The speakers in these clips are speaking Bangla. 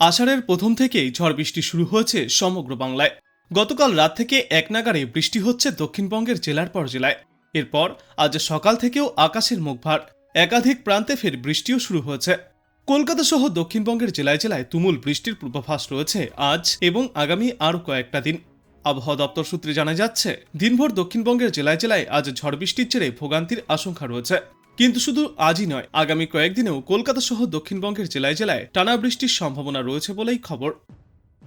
আষাঢ়ের প্রথম থেকেই ঝড় বৃষ্টি শুরু হয়েছে সমগ্র বাংলায়। গতকাল রাত থেকে এক নাগারে বৃষ্টি হচ্ছে দক্ষিণবঙ্গের জেলার পর জেলায়। এরপর আজ সকাল থেকেও আকাশের মুখ ভার একাধিক প্রান্তে ফের বৃষ্টিও শুরু হয়েছে। কলকাতা সহ দক্ষিণবঙ্গের জেলায় জেলায় তুমুল বৃষ্টির পূর্বাভাস রয়েছে আজ এবং আগামী আরও কয়েকটা দিন। আবহাওয়া দপ্তর সূত্রে জানা যাচ্ছে, দিনভর দক্ষিণবঙ্গের জেলায় জেলায় আজ ঝড় বৃষ্টির জেরে ভোগান্তির আশঙ্কা রয়েছে। কিন্তু শুধু আজই নয়, আগামী কয়েকদিনেও কলকাতা সহ দক্ষিণবঙ্গের জেলায় জেলায় টানা বৃষ্টির সম্ভাবনা রয়েছে বলেই খবর।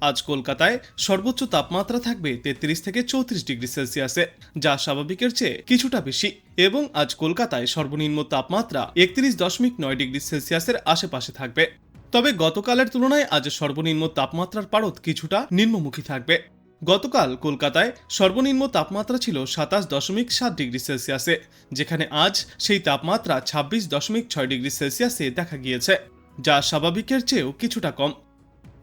আজ কলকাতায় সর্বোচ্চ তাপমাত্রা থাকবে তেত্রিশ থেকে চৌত্রিশ ডিগ্রি সেলসিয়াসে, যা স্বাভাবিকের চেয়ে কিছুটা বেশি। এবং আজ কলকাতায় সর্বনিম্ন তাপমাত্রা একত্রিশ দশমিক নয় ডিগ্রি সেলসিয়াসের আশেপাশে থাকবে। তবে গতকালের তুলনায় আজ সর্বনিম্ন তাপমাত্রার পারদ কিছুটা নিম্নমুখী থাকবে। গতকাল কলকাতায় সর্বনিম্ন তাপমাত্রা ছিল সাতাশ দশমিক সাত ডিগ্রি সেলসিয়াসে, যেখানে আজ সেই তাপমাত্রা ছাব্বিশ দশমিক ছয় ডিগ্রি সেলসিয়াসে দেখা গিয়েছে, যা স্বাভাবিকের চেয়েও কিছুটা কম।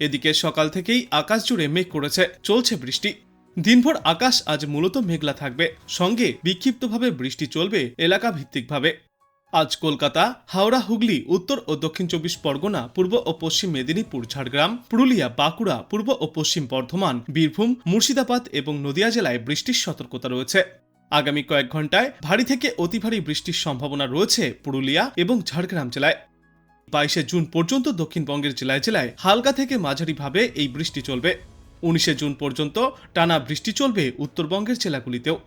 এদিকে সকাল থেকেই আকাশ জুড়ে মেঘ করেছে, চলছে বৃষ্টি। দিনভর আকাশ আজ মূলত মেঘলা থাকবে, সঙ্গে বিক্ষিপ্তভাবে বৃষ্টি চলবে এলাকা ভিত্তিকভাবে আজ কলকাতা, হাওড়া, হুগলি, উত্তর ও দক্ষিণ চব্বিশ পরগনা, পূর্ব ও পশ্চিম মেদিনীপুর, ঝাড়গ্রাম, পুরুলিয়া, বাঁকুড়া, পূর্ব ও পশ্চিম বর্ধমান, বীরভূম, মুর্শিদাবাদ এবং নদিয়া জেলায় বৃষ্টির সতর্কতা রয়েছে। আগামী কয়েক ঘন্টায় ভারী থেকে অতি ভারী বৃষ্টির সম্ভাবনা রয়েছে পুরুলিয়া এবং ঝাড়গ্রাম জেলায়। বাইশে জুন পর্যন্ত দক্ষিণবঙ্গের জেলায় জেলায় হালকা থেকে মাঝারিভাবে এই বৃষ্টি চলবে। উনিশে জুন পর্যন্ত টানা বৃষ্টি চলবে উত্তরবঙ্গের জেলাগুলিতেও।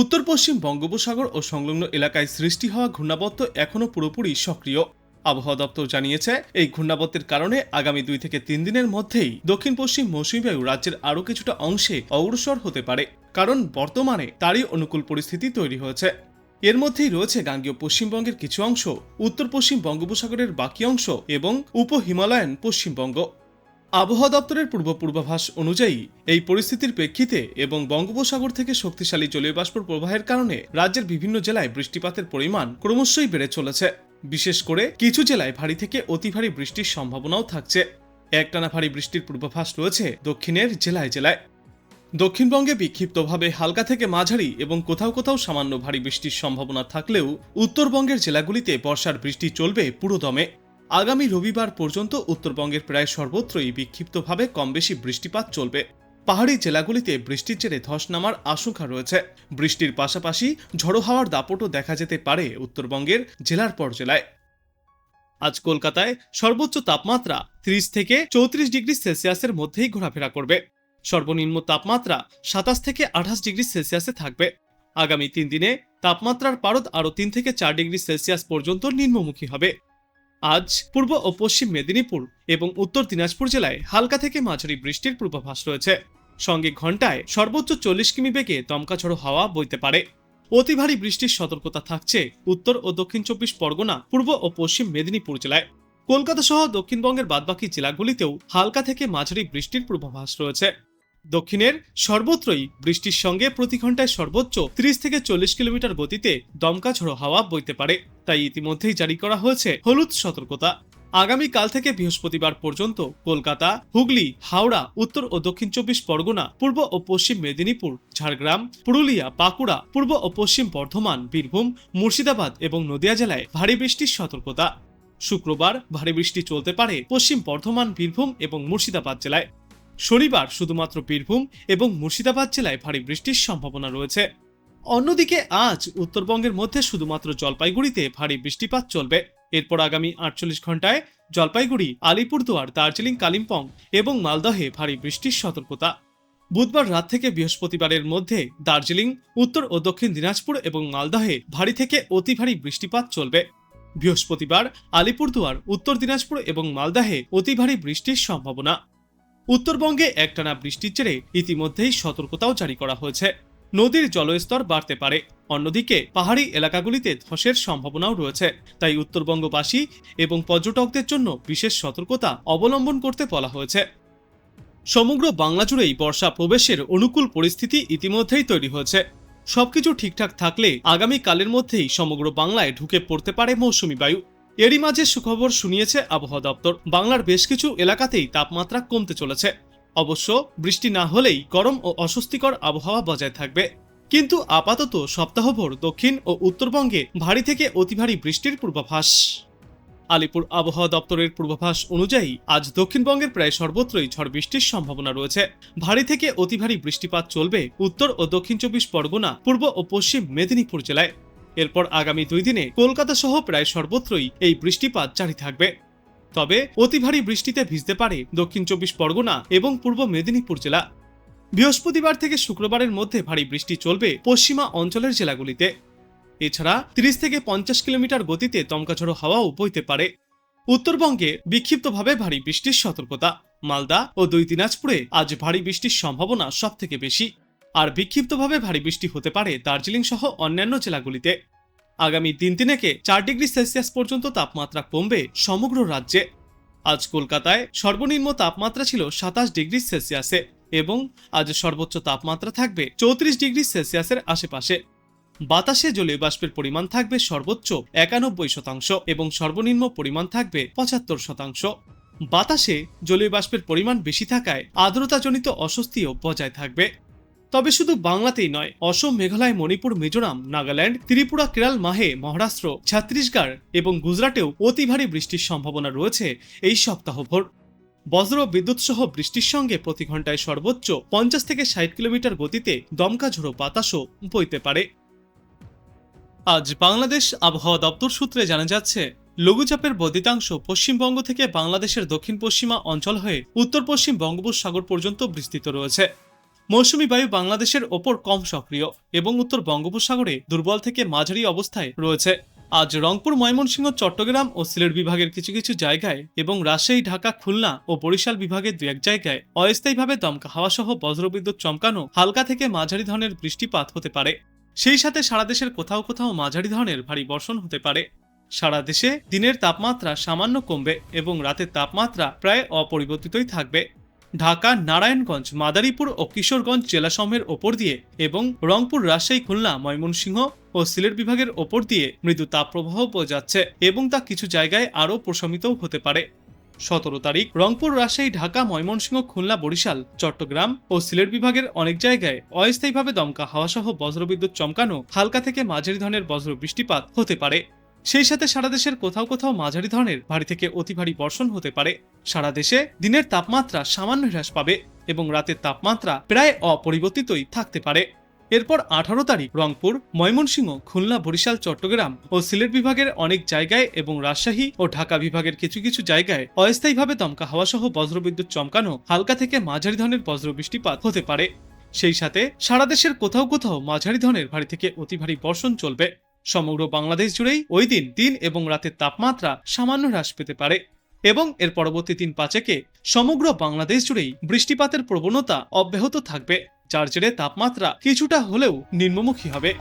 উত্তর পশ্চিম বঙ্গোপসাগর ও সংলগ্ন এলাকায় সৃষ্টি হওয়া ঘূর্ণাবর্ত এখনও পুরোপুরি সক্রিয়। আবহাওয়া দপ্তর জানিয়েছে, এই ঘূর্ণাবর্তের কারণে আগামী দুই থেকে তিন দিনের মধ্যেই দক্ষিণ পশ্চিম মৌসুমী বায়ু রাজ্যের আরও কিছুটা অংশে অগ্রসর হতে পারে, কারণ বর্তমানে তারই অনুকূল পরিস্থিতি তৈরি হয়েছে। এর মধ্যেই রয়েছে গাঙ্গীয় পশ্চিমবঙ্গের কিছু অংশ, উত্তর পশ্চিম বঙ্গোপসাগরের বাকি অংশ এবং উপ হিমালয়ান পশ্চিমবঙ্গ। আবহাওয়া দপ্তরের পূর্ব পূর্বাভাস অনুযায়ী, এই পরিস্থিতির প্রেক্ষিতে এবং বঙ্গোপসাগর থেকে শক্তিশালী জলীয় বাষ্পর প্রবাহের কারণে রাজ্যের বিভিন্ন জেলায় বৃষ্টিপাতের পরিমাণ ক্রমশই বেড়ে চলেছে। বিশেষ করে কিছু জেলায় ভারী থেকে অতি ভারী বৃষ্টির সম্ভাবনাও থাকছে। একটানা ভারী বৃষ্টির পূর্বাভাস রয়েছে দক্ষিণের জেলায় জেলায়। দক্ষিণবঙ্গে বিক্ষিপ্তভাবে হালকা থেকে মাঝারি এবং কোথাও কোথাও সামান্য ভারী বৃষ্টির সম্ভাবনা থাকলেও উত্তরবঙ্গের জেলাগুলিতে বর্ষার বৃষ্টি চলবে পুরোদমে। আগামী রবিবার পর্যন্ত উত্তরবঙ্গের প্রায় সর্বত্রই বিক্ষিপ্তভাবে কম বেশি বৃষ্টিপাত চলবে। পাহাড়ি জেলাগুলিতে বৃষ্টির জেরে ধস নামার আশঙ্কা রয়েছে। বৃষ্টির পাশাপাশি ঝড়ো হাওয়ার দাপটও দেখা যেতে পারে উত্তরবঙ্গের জেলার পর জেলায়। আজ কলকাতায় সর্বোচ্চ তাপমাত্রা ত্রিশ থেকে চৌত্রিশ ডিগ্রি সেলসিয়াসের মধ্যেই ঘোরাফেরা করবে। সর্বনিম্ন তাপমাত্রা সাতাশ থেকে আঠাশ ডিগ্রি সেলসিয়াসে থাকবে। আগামী তিন দিনে তাপমাত্রার পারদ আরও তিন থেকে চার ডিগ্রি সেলসিয়াস পর্যন্ত নিম্নমুখী হবে। আজ পূর্ব ও পশ্চিম মেদিনীপুর এবং উত্তর দিনাজপুর জেলায় হালকা থেকে মাঝারি বৃষ্টির পূর্বাভাস রয়েছে। সঙ্গে ঘন্টায় সর্বোচ্চ চল্লিশ কিমি বেগে দমকা ঝড়ো হাওয়া বইতে পারে। অতি ভারী বৃষ্টির সতর্কতা থাকছে উত্তর ও দক্ষিণ চব্বিশ পরগনা, পূর্ব ও পশ্চিম মেদিনীপুর জেলায়। কলকাতা সহ দক্ষিণবঙ্গের বাদবাকি জেলাগুলিতেও হালকা থেকে মাঝারি বৃষ্টির পূর্বাভাস রয়েছে। দক্ষিণের সর্বত্রই বৃষ্টির সঙ্গে প্রতি ঘন্টায় সর্বোচ্চ 30 থেকে চল্লিশ কিলোমিটার গতিতে দমকা ঝড়ো হাওয়া বইতে পারে। তাই ইতিমধ্যেই জারি করা হয়েছে হলুদ সতর্কতা। আগামী কাল থেকে বৃহস্পতিবার পর্যন্ত কলকাতা, হুগলি, হাওড়া, উত্তর ও দক্ষিণ চব্বিশ পরগনা, পূর্ব ও পশ্চিম মেদিনীপুর, ঝাড়গ্রাম, পুরুলিয়া, বাঁকুড়া, পূর্ব ও পশ্চিম বর্ধমান, বীরভূম, মুর্শিদাবাদ এবং নদিয়া জেলায় ভারী বৃষ্টির সতর্কতা। শুক্রবার ভারী বৃষ্টি চলতে পারে পশ্চিম বর্ধমান, বীরভূম এবং মুর্শিদাবাদ জেলায়। শনিবার শুধুমাত্র বীরভূম এবং মুর্শিদাবাদ জেলায় ভারী বৃষ্টির সম্ভাবনা রয়েছে। অন্যদিকে আজ উত্তরবঙ্গের মধ্যে শুধুমাত্র জলপাইগুড়িতে ভারী বৃষ্টিপাত চলবে। এরপর আগামী আটচল্লিশ ঘন্টায় জলপাইগুড়ি, আলিপুরদুয়ার, দার্জিলিং, কালিম্পং এবং মালদহে ভারী বৃষ্টির সতর্কতা। বুধবার রাত থেকে বৃহস্পতিবারের মধ্যে দার্জিলিং, উত্তর ও দক্ষিণ দিনাজপুর এবং মালদহে ভারী থেকে অতি ভারী বৃষ্টিপাত চলবে। বৃহস্পতিবার আলিপুরদুয়ার, উত্তর দিনাজপুর এবং মালদাহে অতি ভারী বৃষ্টির সম্ভাবনা। উত্তরবঙ্গে একটানা বৃষ্টির জেরে ইতিমধ্যেই সতর্কতাও জারি করা হয়েছে। নদীর জলস্তর বাড়তে পারে। অন্যদিকে, পাহাড়ি এলাকাগুলিতে ধসের সম্ভাবনাও রয়েছে। তাই উত্তরবঙ্গবাসী এবং পর্যটকদের জন্য বিশেষ সতর্কতা অবলম্বন করতে বলা হয়েছে। সমগ্র বাংলা জুড়েই বর্ষা প্রবেশের অনুকূল পরিস্থিতি ইতিমধ্যেই তৈরি হয়েছে। সবকিছু ঠিকঠাক থাকলে আগামী কালের মধ্যেই সমগ্র বাংলায় ঢুকে পড়তে পারে মৌসুমী বায়ু। এরই মাঝে সুখবর শুনিয়েছে আবহাওয়া দপ্তর। বাংলার বেশ কিছু এলাকাতেই তাপমাত্রা কমতে চলেছে। অবশ্য বৃষ্টি না হলেই গরম ও অস্বস্তিকর আবহাওয়া বজায় থাকবে। কিন্তু আপাতত সপ্তাহভর দক্ষিণ ও উত্তরবঙ্গে ভারী থেকে অতি ভারী বৃষ্টির পূর্বাভাস। আলিপুর আবহাওয়া দপ্তরের পূর্বাভাস অনুযায়ী আজ দক্ষিণবঙ্গের প্রায় সর্বত্রই ঝড় বৃষ্টির সম্ভাবনা রয়েছে। ভারী থেকে অতি ভারী বৃষ্টিপাত চলবে উত্তর ও দক্ষিণ চব্বিশ পরগনা, পূর্ব ও পশ্চিম মেদিনীপুর জেলায়। এরপর আগামী দুই দিনে কলকাতা সহ প্রায় সর্বত্রই এই বৃষ্টিপাত জারি থাকবে। তবে অতি ভারী বৃষ্টিতে ভিজতে পারে দক্ষিণ চব্বিশ পরগনা এবং পূর্ব মেদিনীপুর জেলা। বৃহস্পতিবার থেকে শুক্রবারের মধ্যে ভারী বৃষ্টি চলবে পশ্চিমা অঞ্চলের জেলাগুলিতে। এছাড়া তিরিশ থেকে পঞ্চাশ কিলোমিটার গতিতে দমকাঝড়ো হাওয়াও বইতে পারে। উত্তরবঙ্গে বিক্ষিপ্তভাবে ভারী বৃষ্টির সতর্কতা। মালদা ও দুই দিনাজপুরে আজ ভারী বৃষ্টির সম্ভাবনা সবথেকে বেশি। আর বিক্ষিপ্তভাবে ভারী বৃষ্টি হতে পারে দার্জিলিং সহ অন্যান্য জেলাগুলিতে। আগামী দিন তিনেকে চার ডিগ্রি সেলসিয়াস পর্যন্ত তাপমাত্রা কমবে সমগ্র রাজ্যে। আজ কলকাতায় সর্বনিম্ন তাপমাত্রা ছিল সাতাশ ডিগ্রি সেলসিয়াসে এবং আজ সর্বোচ্চ তাপমাত্রা থাকবে চৌত্রিশ ডিগ্রি সেলসিয়াসের আশেপাশে। বাতাসে জলীয় বাষ্পের পরিমাণ থাকবে সর্বোচ্চ একানব্বই শতাংশ এবং সর্বনিম্ন পরিমাণ থাকবে পঁচাত্তর শতাংশ। বাতাসে জলীয় বাষ্পের পরিমাণ বেশি থাকায় আর্দ্রতাজনিত অস্বস্তিও বজায় থাকবে। তবে শুধু বাংলাতেই নয়, অসম, মেঘালয়, মণিপুর, মিজোরাম, নাগাল্যান্ড, ত্রিপুরা, কেরাল, মাহে, মহারাষ্ট্র, ছত্তিশগড় এবং গুজরাটেও অতি ভারী বৃষ্টির সম্ভাবনা রয়েছে এই সপ্তাহভর। বজ্র বিদ্যুৎ সহ বৃষ্টির সঙ্গে প্রতি ঘন্টায় সর্বোচ্চ পঞ্চাশ থেকে ষাট কিলোমিটার গতিতে দমকা ঝোড়ো বাতাসও বইতে পারে। আজ বাংলাদেশ আবহাওয়া দপ্তর সূত্রে জানা যাচ্ছে, লঘুচাপের বর্ধিতাংশ পশ্চিমবঙ্গ থেকে বাংলাদেশের দক্ষিণ পশ্চিমা অঞ্চল হয়ে উত্তর পশ্চিম বঙ্গোপসাগর পর্যন্ত বিস্তৃত রয়েছে। মৌসুমী বায়ু বাংলাদেশের ওপর কম সক্রিয় এবং উত্তর বঙ্গোপসাগরে দুর্বল থেকে মাঝারি অবস্থায় রয়েছে। আজ রংপুর, ময়মনসিংহ, চট্টগ্রাম ও সিলেট বিভাগের কিছু কিছু জায়গায় এবং রাজশাহী, ঢাকা, খুলনা ও বরিশাল বিভাগের দু এক জায়গায় অস্থায়ীভাবে দমকা হাওয়া সহ বজ্রবিদ্যুৎ চমকানো হালকা থেকে মাঝারি ধরনের বৃষ্টিপাত হতে পারে। সেই সাথে সারা দেশের কোথাও কোথাও মাঝারি ধরনের ভারী বর্ষণ হতে পারে। সারা দেশে দিনের তাপমাত্রা সামান্য কমবে এবং রাতের তাপমাত্রা প্রায় অপরিবর্তিতই থাকবে। ঢাকা, নারায়ণগঞ্জ, মাদারীপুর ও কিশোরগঞ্জ জেলাসমূহের ওপর দিয়ে এবং রংপুর, রাজশাহী, খুলনা, ময়মনসিংহ ও সিলেট বিভাগের ওপর দিয়ে মৃদু তাপপ্রবাহ যাচ্ছে এবং তা কিছু জায়গায় আরও প্রশমিতও হতে পারে। সতেরো তারিখ, রংপুর, রাজশাহী, ঢাকা, ময়মনসিংহ, খুলনা, বরিশাল, চট্টগ্রাম ও সিলেট বিভাগের অনেক জায়গায় অস্থায়ীভাবে দমকা হাওয়াসহ বজ্রবিদ্যুৎ চমকানো হালকা থেকে মাঝারি ধরনের বজ্র বৃষ্টিপাত হতে পারে। সেই সাথে সারা দেশের কোথাও কোথাও মাঝারি ধরনের ভারী থেকে অতি ভারী বর্ষণ হতে পারে। সারা দেশে দিনের তাপমাত্রা সামান্য হ্রাস পাবে এবং রাতের তাপমাত্রা প্রায় অপরিবর্তিতই থাকতে পারে। এরপর আঠারো তারিখ রংপুর, ময়মনসিংহ, খুলনা, বরিশাল, চট্টগ্রাম ও সিলেট বিভাগের অনেক জায়গায় এবং রাজশাহী ও ঢাকা বিভাগের কিছু কিছু জায়গায় অস্থায়ীভাবে দমকা হাওয়া সহ বজ্রবিদ্যুৎ চমকানো হালকা থেকে মাঝারি ধরনের বজ্র বৃষ্টিপাত হতে পারে। সেই সাথে সারা দেশের কোথাও কোথাও মাঝারি ধরনের ভারী থেকে অতি ভারী বর্ষণ চলবে। সমগ্র বাংলাদেশ জুড়েই ওই দিন দিন এবং রাতের তাপমাত্রা সামান্য হ্রাস পেতে পারে। এবং এর পরবর্তী দিন পাঁচেকে সমগ্র বাংলাদেশ জুড়েই বৃষ্টিপাতের প্রবণতা অব্যাহত থাকবে, যার জেরে তাপমাত্রা কিছুটা হলেও নিম্নমুখী হবে।